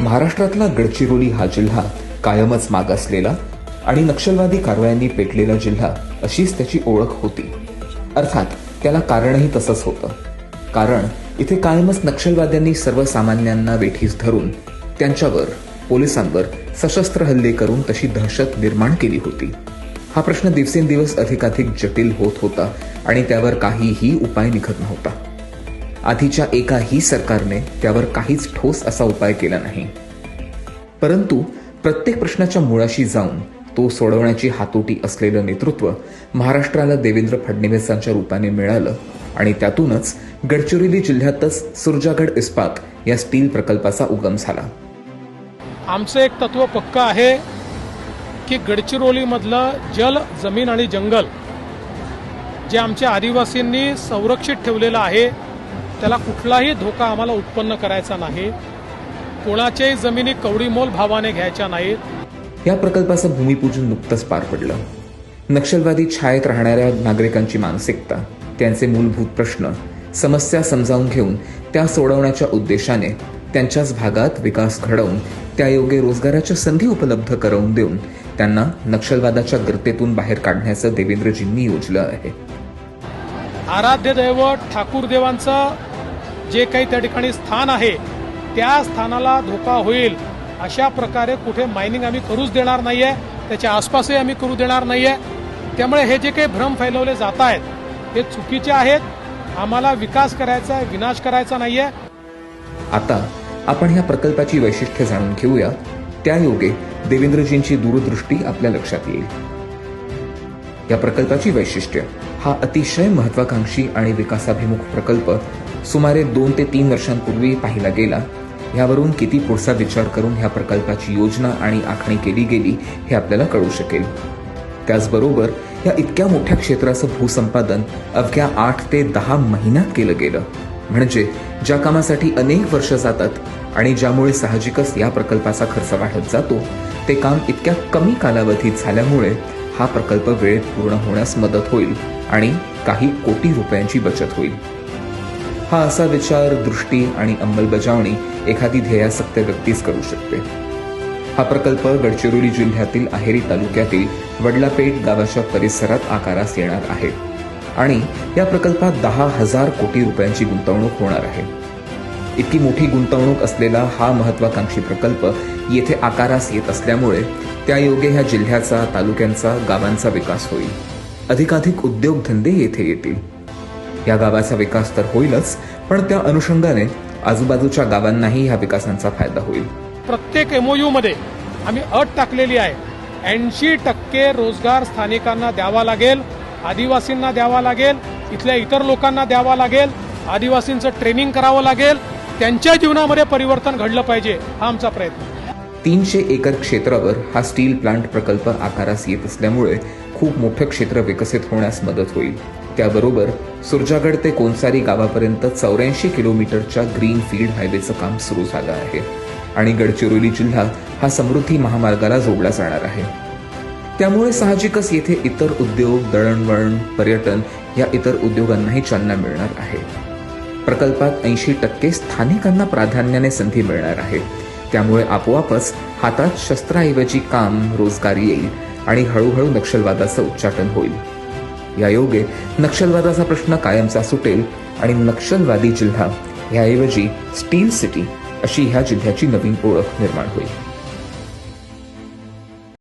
महाराष्ट्रातला गडचिरोली हा जिल्हा कायमच मागासलेला आणि नक्षलवादी कारवायांनी पेटलेला जिल्हा अशीच त्याची ओळख होती. अर्थात त्याला कारणही तसंच होतं. कारण इथे कायमच नक्षलवाद्यांनी सर्वसामान्यांना वेठीस धरून त्यांच्यावर पोलिसांवर सशस्त्र हल्ले करून तशी दहशत निर्माण केली होती. हा प्रश्न दिवसेंदिवस अधिकाधिक जटिल होत होता आणि त्यावर काहीही उपाय निघत नव्हता. आधीच्या एकाही सरकारने त्यावर काहीच ठोस असा उपाय केला नाही. परंतु प्रत्येक प्रश्नाच्या मुळाशी जाऊन तो सोडवण्याची हातोटी असलेलं नेतृत्व महाराष्ट्राला देवेंद्र फडणवीसांच्या रूपाने मिळालं आणि त्यातूनच गडचिरोली जिल्ह्यातच सुरजागड इस्पात या स्टील प्रकल्पाचा उगम झाला. आमचं एक तत्व पक्क आहे की गडचिरोलीमधलं जल जमीन आणि जंगल जे आमच्या आदिवासींनी संरक्षित ठेवलेलं आहे त्याला कुठलाही धोका आम्हाला उत्पन्न करायचा नाही. कोणाच्याही जमिनी कवडीमोल भावाने घ्यायच्या नाहीत. या प्रकल्पाचं भूमिपूजन नुकतंच पार पडलं. नक्षलवादी छायेत राहणाऱ्या नागरिकांची मानसिकता त्यांचे मूलभूत प्रश्न समस्या समजावून घेऊन त्या सोडवण्याच्या उद्देशाने त्यांच्याच भागात विकास घडवून त्यायोगे रोजगाराच्या संधी उपलब्ध करून देऊन त्यांना नक्षलवादाच्या गर्तेतून बाहेर काढण्याचं देवेंद्रजींनी योजलं आहे. आराध्य दैवत ठाकूर देवांचं जे काही त्या ठिकाणी स्थान आहे त्या स्थानाला धोका होईल. अशा प्रकारे कुठे मायनिंग आम्ही करूच देणार नाहीये त्याच्या आसपासही आम्ही करू देणार नाहीये. त्यामुळे हे जे काही भ्रम फैलवले जात आहेत हे चुकीचे आहेत. आम्हाला विकास करायचा आहे विनाश करायचा नाहीये. आता आपण या प्रकल्पाची वैशिष्ट्ये जाणून घेऊया. त्या योगे देवेंद्रजींची दूरदृष्टी आपल्या लक्षात येईल. या प्रकल्पाची वैशिष्ट्य हा अतिशय महत्वाकांक्षी आणि विकासाभिमुख प्रकल्प सुमारे दोन ते तीन वर्षांपूर्वी पाहिला गेला. यावरून किती पुढचा विचार करून ह्या प्रकल्पाची योजना आणि आखणी केली गेली हे आपल्याला कळू शकेल. त्याचबरोबर या इतक्या मोठ्या क्षेत्राचं भूसंपादन अवघ्या आठ ते दहा महिन्यात केलं गेलं. म्हणजे ज्या कामासाठी अनेक वर्ष जातात आणि ज्यामुळे साहजिकच या प्रकल्पाचा खर्च वाढत जातो ते काम इतक्या कमी कालावधीत झाल्यामुळे हा प्रकल्प वेळेत पूर्ण होण्यास मदत होईल आणि काही कोटी रुपयांची बचत होईल. हा असा विचार दृष्टी आणि अंमलबजावणी एखादी ध्येयासक्त व्यक्तीच करू शकते. हा प्रकल्प गडचिरोली जिल्ह्यातील अहेरी तालुक्यातील वडलापेठ गावाच्या परिसरात आकारास येणार आहे आणि या प्रकल्पात दहा हजार कोटी रुपयांची गुंतवणूक होणार आहे. इतकी मोठी गुंतवणूक असलेला हा महत्वाकांक्षी प्रकल्प येथे आकारास येत असल्यामुळे त्यायोगे ह्या जिल्ह्याचा तालुक्यांचा गावांचा विकास होईल. अधिकाधिक उद्योगधंदे येथे येतील. या गावाचा विकास तर होईलच पण त्या अनुषंगाने आजूबाजूच्या गावांनाही ह्या विकासांचा फायदा होईल. प्रत्येक एमओयू मध्ये आम्ही अट टाकलेली आहे. ऐंशी टक्के रोजगार स्थानिकांना द्यावा लागेल आदिवासींना द्यावा लागेल इथल्या इतर लोकांना द्यावा लागेल आदिवासींचं ट्रेनिंग करावं लागेल. त्यांच्या जीवनामध्ये परिवर्तन घडलं पाहिजे हा आमचा प्रयत्न. तीनशे एकर क्षेत्रावर हा स्टील प्लांट प्रकल्प आकारास येत असल्यामुळे खूप मोठं क्षेत्र विकसित होण्यास मदत होईल. त्याबरोबर सुरजागड ते कोनसारी गावापर्यंत चौऱ्याऐंशी किलोमीटरच्या ग्रीन फील्ड हायवेचं काम सुरू झालं आहे. आणि गडचिरोली जिल्हा हा समृद्धी महामार्गाला जोडला जाणार आहे. त्यामुळे साहजिकच येथे इतर उद्योग दळणवळण पर्यटन या इतर उद्योगांनाही चालना मिळणार आहे. प्रकल्पात ऐंशी टक्के स्थानिकांना प्राधान्याने संधी मिळणार आहे. त्यामुळे आपोआपच हातात शस्त्राऐवजी काम रोजगार येईल आणि हळूहळू नक्षलवादाचं उच्चाटन होईल. यायोगे नक्षलवादाचा प्रश्न कायमचा सुटेल आणि नक्षलवादी जिल्हा ह्याऐवजी स्टील सिटी अशी ह्या जिल्ह्याची नवीन ओळख निर्माण होईल.